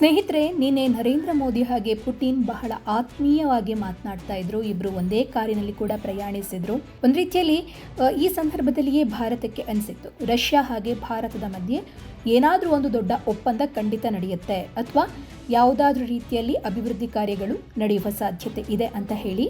ಸ್ನೇಹಿತರೆ, ನಿನ್ನೆ ನರೇಂದ್ರ ಮೋದಿ ಹಾಗೆ ಪುಟಿನ್ ಬಹಳ ಆತ್ಮೀಯವಾಗಿ ಮಾತನಾಡ್ತಾ ಇದ್ರು. ಇಬ್ರು ಒಂದೇ ಕಾರಿನಲ್ಲಿ ಕೂಡ ಪ್ರಯಾಣಿಸಿದ್ರು. ಒಂದು ರೀತಿಯಲ್ಲಿ ಈ ಸಂದರ್ಭದಲ್ಲಿಯೇ ಭಾರತಕ್ಕೆ ಅನಿಸಿತ್ತು. ರಷ್ಯಾ ಹಾಗೆ ಭಾರತದ ಮಧ್ಯೆ ಏನಾದರೂ ಒಂದು ದೊಡ್ಡ ಒಪ್ಪಂದ ಖಂಡಿತ ನಡೆಯುತ್ತೆ ಅಥವಾ ಯಾವುದಾದ್ರೂ ರೀತಿಯಲ್ಲಿ ಅಭಿವೃದ್ಧಿ ಕಾರ್ಯಗಳು ನಡೆಯುವ ಸಾಧ್ಯತೆ ಇದೆ ಅಂತ ಹೇಳಿ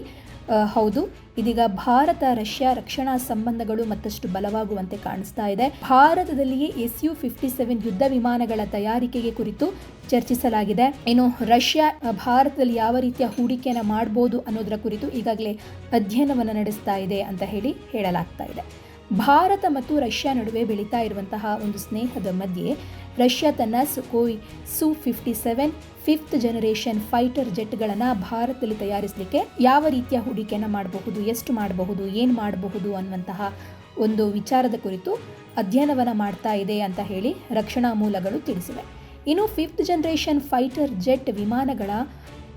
ಹೌದು. ಇದೀಗ ಭಾರತ, ರಷ್ಯಾ ರಕ್ಷಣಾ ಸಂಬಂಧಗಳು ಮತ್ತಷ್ಟು ಬಲವಾಗುವಂತೆ ಕಾಣಿಸ್ತಾ ಇದೆ. ಭಾರತದಲ್ಲಿಯೇ ಎಸ್ ಯು ಫಿಫ್ಟಿ ಸೆವೆನ್ ಯುದ್ಧ ವಿಮಾನಗಳ ತಯಾರಿಕೆಗೆ ಕುರಿತು ಚರ್ಚಿಸಲಾಗಿದೆ. ಇನ್ನು ರಷ್ಯಾ ಭಾರತದಲ್ಲಿ ಯಾವ ರೀತಿಯ ಹೂಡಿಕೆಯನ್ನು ಮಾಡಬಹುದು ಅನ್ನೋದರ ಕುರಿತು ಈಗಾಗಲೇ ಅಧ್ಯಯನವನ್ನು ನಡೆಸ್ತಾ ಇದೆ ಅಂತ ಹೇಳಿ ಹೇಳಲಾಗ್ತಾ ಇದೆ. ಭಾರತ ಮತ್ತು ರಷ್ಯಾ ನಡುವೆ ಬೆಳೀತಾ ಇರುವಂತಹ ಒಂದು ಸ್ನೇಹದ ಮಧ್ಯೆ ರಷ್ಯಾ ತನ್ನ Sukhoi Su fifty seven fifth generation fighter ಜೆಟ್ಗಳನ್ನು ಭಾರತದಲ್ಲಿ ತಯಾರಿಸಲಿಕ್ಕೆ ಯಾವ ರೀತಿಯ ಹೂಡಿಕೆಯನ್ನು ಮಾಡಬಹುದು, ಎಷ್ಟು ಮಾಡಬಹುದು, ಏನು ಮಾಡಬಹುದು ಅನ್ನುವಂತಹ ಒಂದು ವಿಚಾರದ ಕುರಿತು ಅಧ್ಯಯನವನ್ನು ಮಾಡ್ತಾ ಇದೆ ಅಂತ ಹೇಳಿ ರಕ್ಷಣಾ ಮೂಲಗಳು ತಿಳಿಸಿವೆ. ಇನ್ನು ಫಿಫ್ತ್ ಜನರೇಷನ್ ಫೈಟರ್ ಜೆಟ್ ವಿಮಾನಗಳ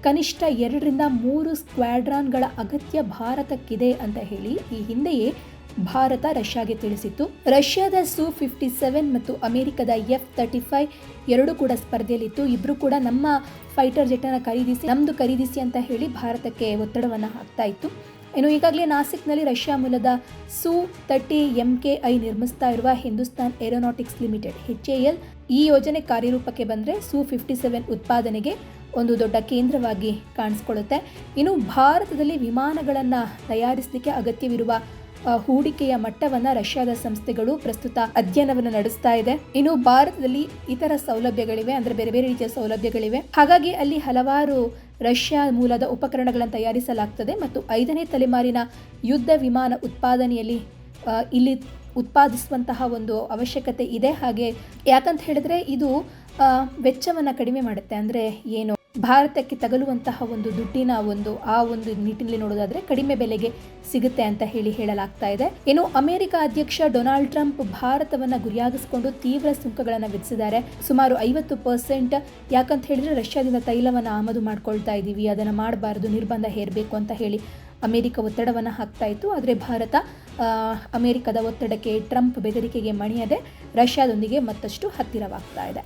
ಕನಿಷ್ಠ ಎರಡರಿಂದ ಮೂರು ಸ್ಕ್ವಾಡ್ರಾನ್ಗಳ ಅಗತ್ಯ ಭಾರತಕ್ಕಿದೆ ಅಂತ ಹೇಳಿ ಈ ಹಿಂದೆಯೇ ಭಾರತ ರಷ್ಯಾಗೆ ತಿಳಿಸಿತ್ತು. ರಷ್ಯಾದ ಸು ಫಿಫ್ಟಿ ಸೆವೆನ್ ಮತ್ತು ಅಮೆರಿಕದ ಎಫ್ ತರ್ಟಿ ಫೈವ್ ಎರಡು ಕೂಡ ಸ್ಪರ್ಧೆಯಲ್ಲಿತ್ತು. ಇಬ್ಬರು ಕೂಡ ನಮ್ಮ ಫೈಟರ್ ಜೆಟ್ಟನ್ನು ಖರೀದಿಸಿ ನಮ್ಮದು ಖರೀದಿಸಿ ಅಂತ ಹೇಳಿ ಭಾರತಕ್ಕೆ ಒತ್ತಡವನ್ನು ಹಾಕ್ತಾ ಇತ್ತು. ಇನ್ನು ಈಗಾಗಲೇ ನಾಸಿಕ್ನಲ್ಲಿ ರಷ್ಯಾ ಮೂಲದ Su thirty M K I ನಿರ್ಮಿಸ್ತಾ ಇರುವ Hindustan Aeronautics Limited H A L ಈ ಯೋಜನೆ ಕಾರ್ಯರೂಪಕ್ಕೆ ಬಂದರೆ ಸು ಫಿಫ್ಟಿ ಸೆವೆನ್ ಉತ್ಪಾದನೆಗೆ ಒಂದು ದೊಡ್ಡ ಕೇಂದ್ರವಾಗಿ ಕಾಣಿಸ್ಕೊಳ್ಳುತ್ತೆ. ಇನ್ನು ಭಾರತದಲ್ಲಿ ವಿಮಾನಗಳನ್ನು ತಯಾರಿಸಲಿಕ್ಕೆ ಅಗತ್ಯವಿರುವ ಹೂಡಿಕೆಯ ಮಟ್ಟವನ್ನು ರಷ್ಯಾದ ಸಂಸ್ಥೆಗಳು ಪ್ರಸ್ತುತ ಅಧ್ಯಯನವನ್ನು ನಡೆಸ್ತಾ ಇದೆ. ಇನ್ನು ಭಾರತದಲ್ಲಿ ಇತರ ಸೌಲಭ್ಯಗಳಿವೆ, ಅಂದರೆ ಬೇರೆ ಬೇರೆ ರೀತಿಯ ಸೌಲಭ್ಯಗಳಿವೆ. ಹಾಗಾಗಿ ಅಲ್ಲಿ ಹಲವಾರು ರಷ್ಯಾ ಮೂಲದ ಉಪಕರಣಗಳನ್ನು ತಯಾರಿಸಲಾಗ್ತದೆ ಮತ್ತು ಐದನೇ ತಲೆಮಾರಿನ ಯುದ್ಧ ವಿಮಾನ ಉತ್ಪಾದನೆಯಲ್ಲಿ ಇಲ್ಲಿ ಉತ್ಪಾದಿಸುವಂತಹ ಒಂದು ಅವಶ್ಯಕತೆ ಇದೆ. ಹಾಗೆ ಯಾಕಂತ ಹೇಳಿದ್ರೆ ಇದು ವೆಚ್ಚವನ್ನು ಕಡಿಮೆ ಮಾಡುತ್ತೆ. ಅಂದರೆ ಏನು? ಭಾರತಕ್ಕೆ ತಗಲುವಂತಹ ಒಂದು ದುಡ್ಡಿನ ಒಂದು, ಆ ಒಂದು ನಿಟ್ಟಿನಲ್ಲಿ ನೋಡೋದಾದ್ರೆ ಕಡಿಮೆ ಬೆಲೆಗೆ ಸಿಗುತ್ತೆ ಅಂತ ಹೇಳಿ ಹೇಳಲಾಗ್ತಾ ಇದೆ. ಇನ್ನು ಅಮೆರಿಕ ಅಧ್ಯಕ್ಷ ಡೊನಾಲ್ಡ್ ಟ್ರಂಪ್ ಭಾರತವನ್ನ ಗುರಿಯಾಗಿಸಿಕೊಂಡು ತೀವ್ರ ಸುಂಕಗಳನ್ನು ವಿಧಿಸಿದ್ದಾರೆ. ಸುಮಾರು ಐವತ್ತು ಪರ್ಸೆಂಟ್, ಯಾಕಂತ ಹೇಳಿದ್ರೆ ರಷ್ಯಾದಿಂದ ತೈಲವನ್ನು ಆಮದು ಮಾಡ್ಕೊಳ್ತಾ ಇದ್ದೀವಿ, ಅದನ್ನು ಮಾಡಬಾರ್ದು, ನಿರ್ಬಂಧ ಹೇರಬೇಕು ಅಂತ ಹೇಳಿ ಅಮೆರಿಕ ಒತ್ತಡವನ್ನು ಹಾಕ್ತಾ ಇತ್ತು. ಆದರೆ ಭಾರತ ಅಮೆರಿಕದ ಒತ್ತಡಕ್ಕೆ, ಟ್ರಂಪ್ ಬೆದರಿಕೆಗೆ ಮಣಿಯದೆ ರಷ್ಯಾದೊಂದಿಗೆ ಮತ್ತಷ್ಟು ಹತ್ತಿರವಾಗ್ತಾ ಇದೆ.